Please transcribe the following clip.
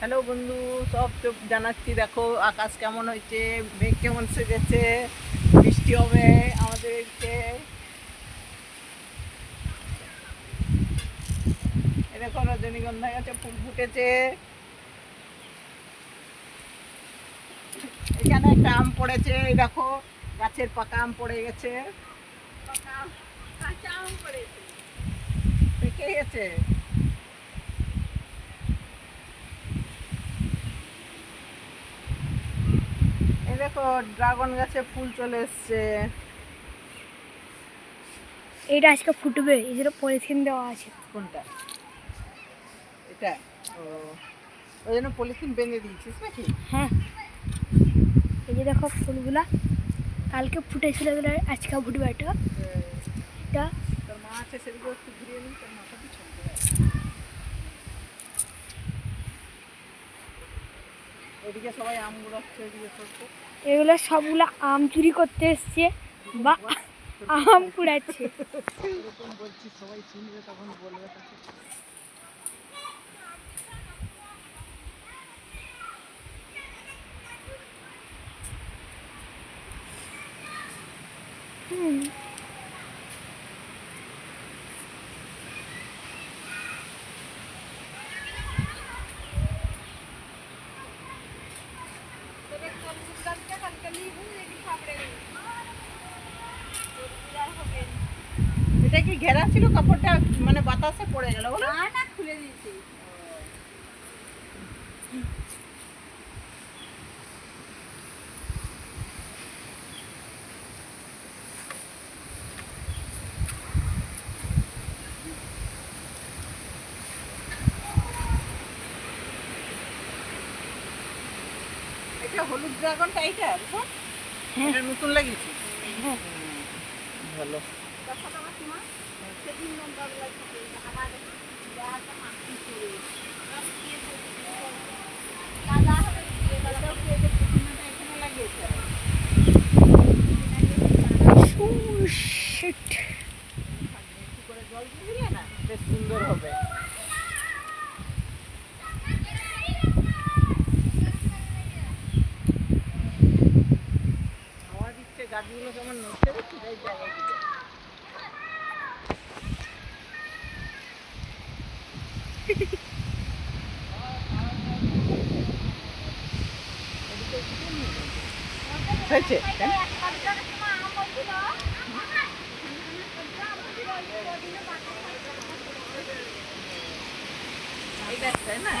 Hello বন্ধু সব চোখ জানাচ্ছি দেখো আকাশ কেমন হয়েছে মেঘ কেমন সেজেছে বৃষ্টি হবে আমাদের এদিকে। দেখো রজনীগন্ধা গাছে ফুল ফুটেছে। এখানে একটা আম পড়েছে এই দেখো গাছের পাকা আম পড়ে গেছে। পাকা আম পড়েছে। পেকে গেছে এই দেখো ড্রাগন গাছে ফুল চলে এসছে। এইটা আজকে ফুটবে এই জন্য পলিথিন দেওয়া আছে। কোনটা? এটা? ও ওই জন্য পলিথিন বেঁধে দিয়েছিস নাকি? হ্যাঁ। এই যে দেখো ফুলগুলা কালকে ফুটেছিল এগুলো আজকে ফুটবে এটা। এটা তোর মা আছে সেদিকে একটু ঘুরিয়ে নিই তোর মাথা পিছন ওদিকে সবাই আম গুড়াচ্ছে ওদিকে সরষে। এগুলো সবগুলো আম চুরি করতে এসছে বা আম কুড়াচ্ছে। হুম। ঘেরা ছিল কাপড়টা মানে বাতাসে পড়ে গেল বলো। খুলে দিয়েছি। এটা হলুদ ড্রাগনটা এইটা দেখো হ্যাঁ। নতুন লাগিয়েছি। হ্যাঁ। ভালো। সুন্দর হবে হাওয়া দিচ্ছে গাছগুলো কেমন নড়ছে? এই জায়গায়। হয়েছে? না?